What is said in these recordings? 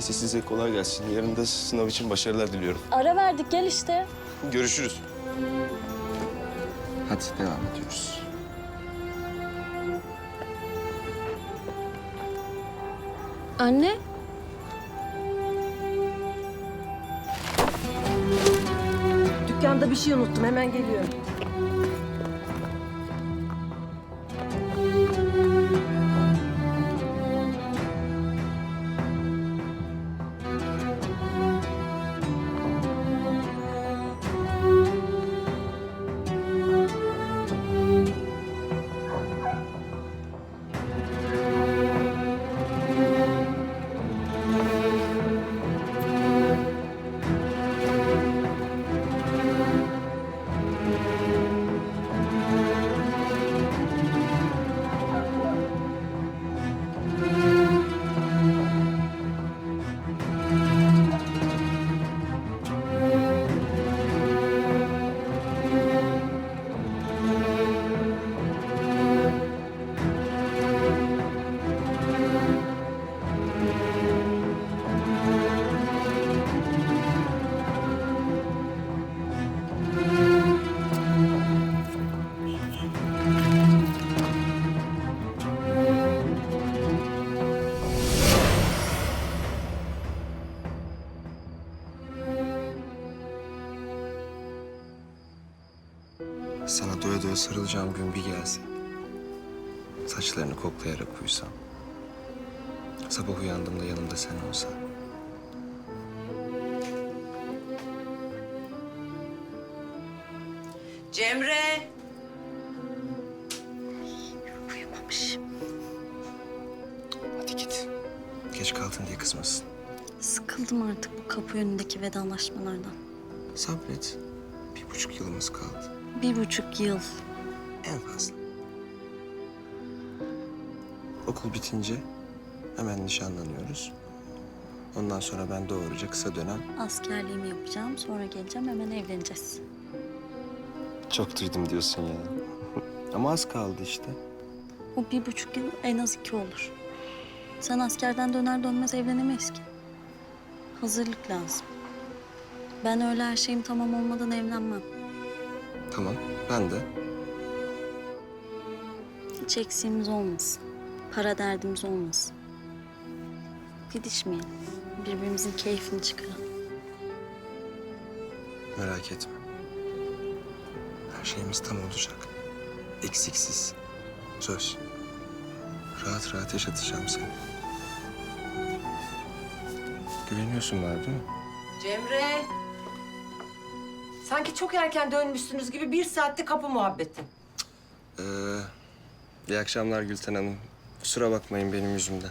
Neyse size kolay gelsin. Yarın da sınav için başarılar diliyorum. Ara verdik gel işte. Görüşürüz. Hadi devam ediyoruz. Anne. Dükkanda bir şey unuttum. Hemen geliyorum. Sarılacağım gün bir gelse. Saçlarını koklayarak uyusam. Sabah uyandığımda yanımda sen olsan. Cemre. Hadi git. Geç kaldın diye kızmasın. Sıkıldım artık bu kapı önündeki vedalaşmalardan. Sabret. Bir buçuk yılımız kaldı. Bir buçuk yıl. En fazla. Okul bitince hemen nişanlanıyoruz. Ondan sonra ben doğruca kısa dönem Askerliğimi yapacağım sonra geleceğim hemen evleneceğiz. çok duydum diyorsun ya. Ama az kaldı işte. O bir buçuk yıl en az iki olur. Sen askerden döner dönmez evlenemeyiz ki. Hazırlık lazım. Ben öyle her şeyim tamam olmadan evlenmem. Tamam, ben de. Hiç eksiğimiz olmasın. Para derdimiz olmasın. Didişmeyelim. Birbirimizin keyfini çıkaralım. Merak etme. Her şeyimiz tam olacak. Eksiksiz. Söz. Rahat rahat yaşatacağım seni. Güveniyorsun bana değil mi? Cemre. Sanki çok erken dönmüşsünüz gibi bir saatte kapı muhabbeti. Ee, iyi akşamlar Gülten Hanım. Kusura bakmayın benim yüzümden.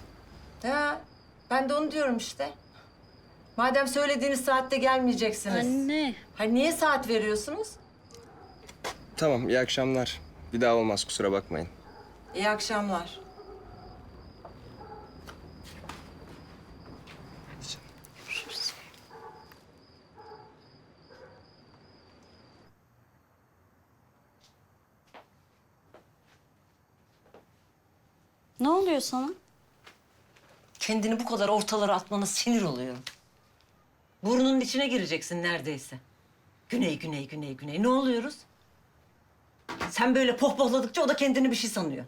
Ha, ben de onu diyorum işte. Madem söylediğiniz saatte gelmeyeceksiniz. Anne. Ha niye saat veriyorsunuz? Tamam, iyi akşamlar. Bir daha olmaz kusura bakmayın. İyi akşamlar. Ne oluyor sana? Kendini bu kadar ortalara atmana sinir oluyorum. Burnunun içine gireceksin neredeyse. Güney, güney, güney, güney. Ne oluyoruz? Sen böyle pohpohladıkça o da kendini bir şey sanıyor.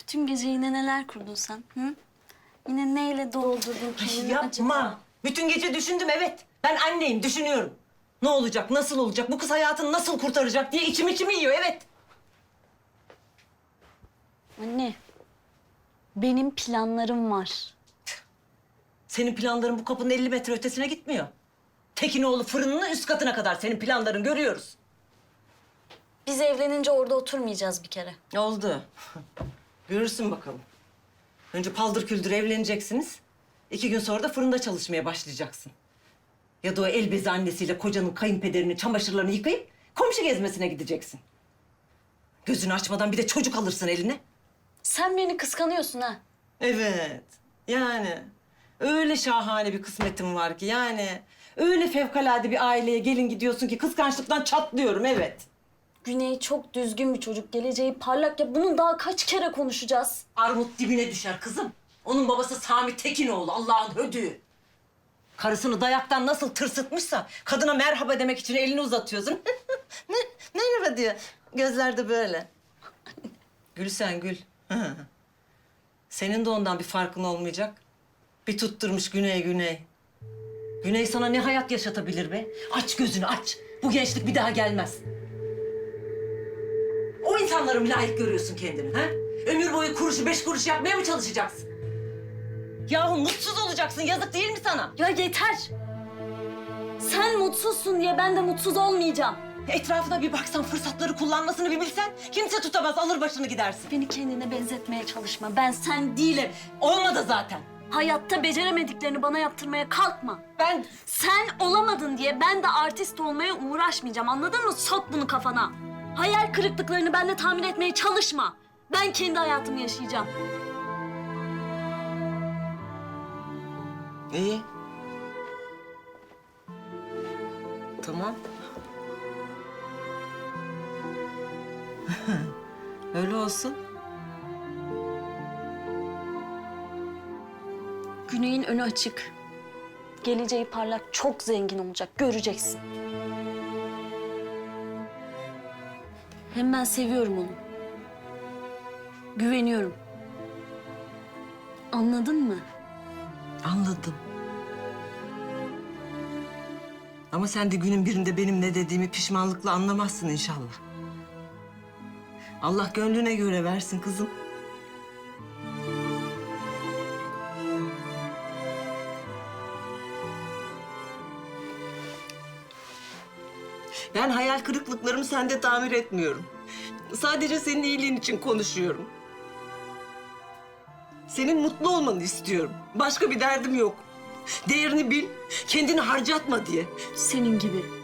Bütün gece yine neler kurdun sen? Hı? Yine neyle doldurdun Ay kendini yapma. acaba? Bütün gece düşündüm evet. Ben anneyim düşünüyorum. Ne olacak, nasıl olacak, bu kız hayatını nasıl kurtaracak diye içim içimi yiyor evet. Anne. Benim planlarım var. Senin planların bu kapının 50 metre ötesine gitmiyor. Tekinoğlu fırınının üst katına kadar senin planların görüyoruz. Biz evlenince orada oturmayacağız bir kere. Oldu. Görürsün bakalım. Önce paldır küldür evleneceksiniz. İki gün sonra da fırında çalışmaya başlayacaksın. Ya da o el bezi annesiyle kocanın kayınpederinin çamaşırlarını yıkayıp komşu gezmesine gideceksin. Gözünü açmadan bir de çocuk alırsın eline. Sen beni kıskanıyorsun ha. Evet. Yani öyle şahane bir kısmetim var ki yani öyle fevkalade bir aileye gelin gidiyorsun ki kıskançlıktan çatlıyorum evet. Güney çok düzgün bir çocuk. Geleceği parlak ya. Bunu daha kaç kere konuşacağız? Armut dibine düşer kızım. Onun babası Sami Tekinoğlu, Allah'ın hödüğü. Karısını dayaktan nasıl tırsıtmışsa kadına merhaba demek için elini uzatıyorsun. ne, merhaba diyor. Gözler de böyle. Gül sen gül. Senin de ondan bir farkın olmayacak. Bir tutturmuş güney güney. Güney sana ne hayat yaşatabilir be? Aç gözünü aç. Bu gençlik bir daha gelmez. O insanları mı layık görüyorsun kendini ha? Ömür boyu kuruşu beş kuruş yapmaya mı çalışacaksın? Yahu mutsuz olacaksın. Yazık değil mi sana? Ya yeter. Sen mutsuzsun diye ben de mutsuz olmayacağım. Etrafına bir baksan, fırsatları kullanmasını bir bilsen... ...kimse tutamaz, alır başını gidersin. Beni kendine benzetmeye çalışma. Ben sen değilim. Olmadı zaten. Hayatta beceremediklerini bana yaptırmaya kalkma. Ben Sen olamadın diye ben de artist olmaya uğraşmayacağım. Anladın mı? Sok bunu kafana. Hayal kırıklıklarını ben de tahmin etmeye çalışma. Ben kendi hayatımı yaşayacağım. İyi. Tamam. Öyle olsun. Güney'in önü açık. Geleceği parlak, çok zengin olacak. Göreceksin. Hem ben seviyorum onu. Güveniyorum. Anladın mı? Anladım. Ama sen de günün birinde benim ne dediğimi pişmanlıkla anlamazsın inşallah. Allah gönlüne göre versin kızım. Ben hayal kırıklıklarımı sende tamir etmiyorum. Sadece senin iyiliğin için konuşuyorum. Senin mutlu olmanı istiyorum. Başka bir derdim yok. Değerini bil, kendini harcatma diye. Senin gibi.